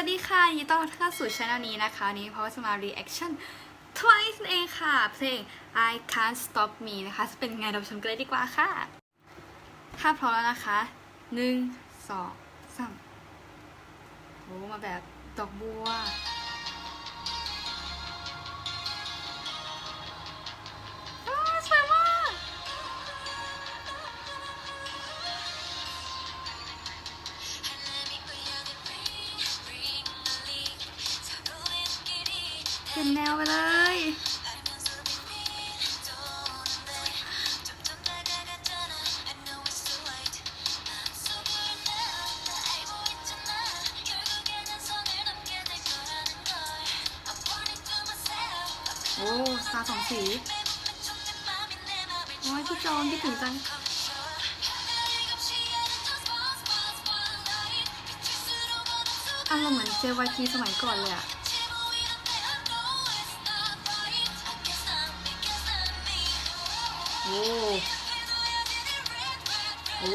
วัสดีค่ะยินดีต้อนรับเข้าสู่ช่องนี้นะคะ นี้เพราะว่าจะมา reaction twice เองค่ะ เพลง I Can't Stop Me นะคะ จะเป็นไงเราชมกันเลยดีกว่าค่ะ ถ้าพร้อมแล้วนะคะ หนึ่ง สองสามโอ้มาแบบดอกบัว เป็นแนวไปเลย โอ้ตาสองสี โอ้ยพี่จอนคิดถึงจังอารมณ์เหมือน JYP สมัยก่อนเลยอะ โอ้โอ้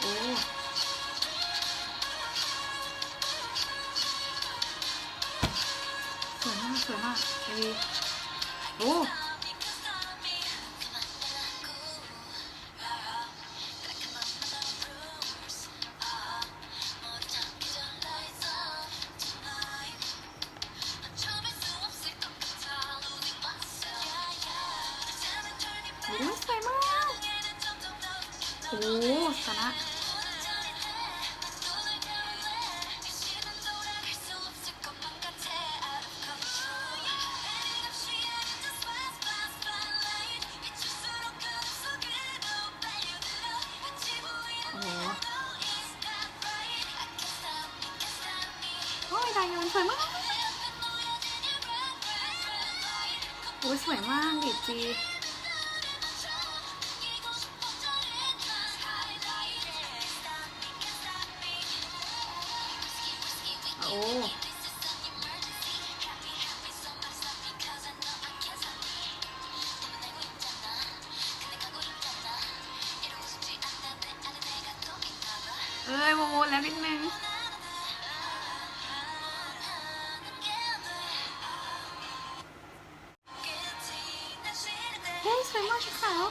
โอ้สวยมากสวยมากเอวีโอ้ โอ้ชนะโอ้โหโอ้ยดายอนสวยมาก โอ้ยสวยมากดิจี นิดนึงเฮ้ยสวยมากชุดขาว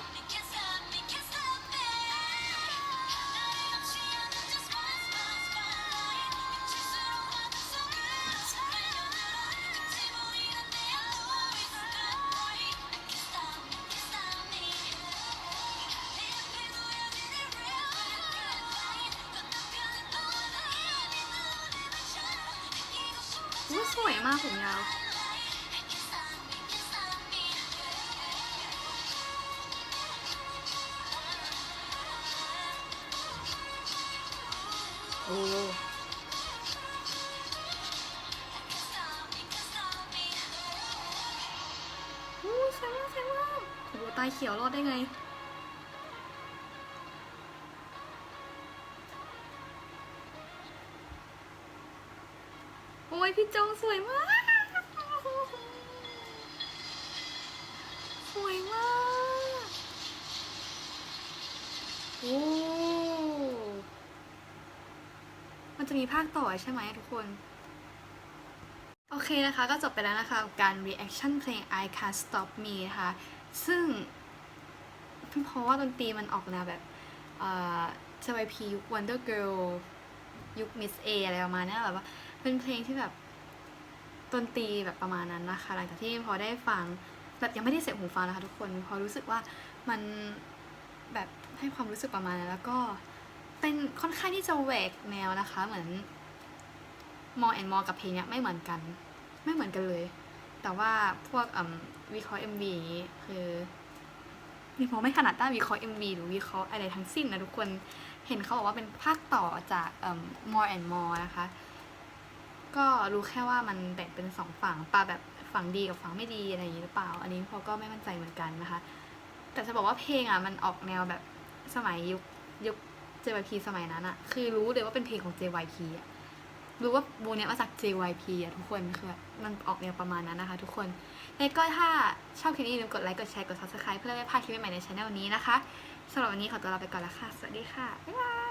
อุ้ยสวยมากผมยาว โอ้อู้สวยมากสวยมากโอ้โหตายเขียวรอดได้ไง โอ้ยพี่จงสวยมาก สวยมากโอ้มันจะมีภาคต่อใช่ไหมทุกคน โอเคนะคะ ก็จบไปแล้วนะคะกับการ reaction เพลง I Can't Stop Me นะคะ ซึ่งเพราะว่าดนตรีมันออกแนวแบบเอ่อ JYP ยุค Wonder Girl ยุค Miss A อะไรประมาณนี้แบบว่า เป็นเพลงที่แบบดนตรีแบบประมาณนั้นนะคะ หลังจากที่พอได้ฟังแบบยังไม่ได้เสียบหูฟังนะคะทุกคน พอรู้สึกว่ามันแบบให้ความรู้สึกประมาณนั้นแล้วก็เป็นค่อนข้างที่จะแหวกแนวนะคะ เหมือนมอแอนมอกับเพลงเนี้ยไม่เหมือนกัน ไม่เหมือนกันเลย แต่ว่าพวกวิเคราะห์ MV อย่างนี้คือมีพอไม่ขนาดด้านวิเคราะห์ MV หรือวิเคราะห์อะไรทั้งสิ้นนะทุกคน เห็นเขาบอกว่าเป็นภาคต่อจากเอ่อ more and more นะคะ ก็รู้แค่ว่ามันแบ่งเป็นสองฝั่งปาแบบฝั่งดีกับฝั่งไม่ดีอะไรอย่างนี้หรือเปล่า อันนี้พอก็ไม่มั่นใจเหมือนกันนะคะ แต่จะบอกว่าเพลงอะมันออกแนวแบบสมัยยุคยุค JYP สมัยนั้นอะ คือรู้เลยว่าเป็นเพลงของ JYP อะรู้ว่าวงเนี้ยมาจาก JYP อะทุกคนคือมันออกแนวประมาณนั้นนะคะ ทุกคนแล้วก็ถ้าชอบคลิปนี้อย่าลืมกดไลค์กดแชร์กด subscribe เพื่อไม่พลาดคลิปใหม่ในช anel นี้นะคะสำหรับวันนี้ขอตัวลาไปก่อนละค่ะ สวัสดีค่ะ บ๊ายบาย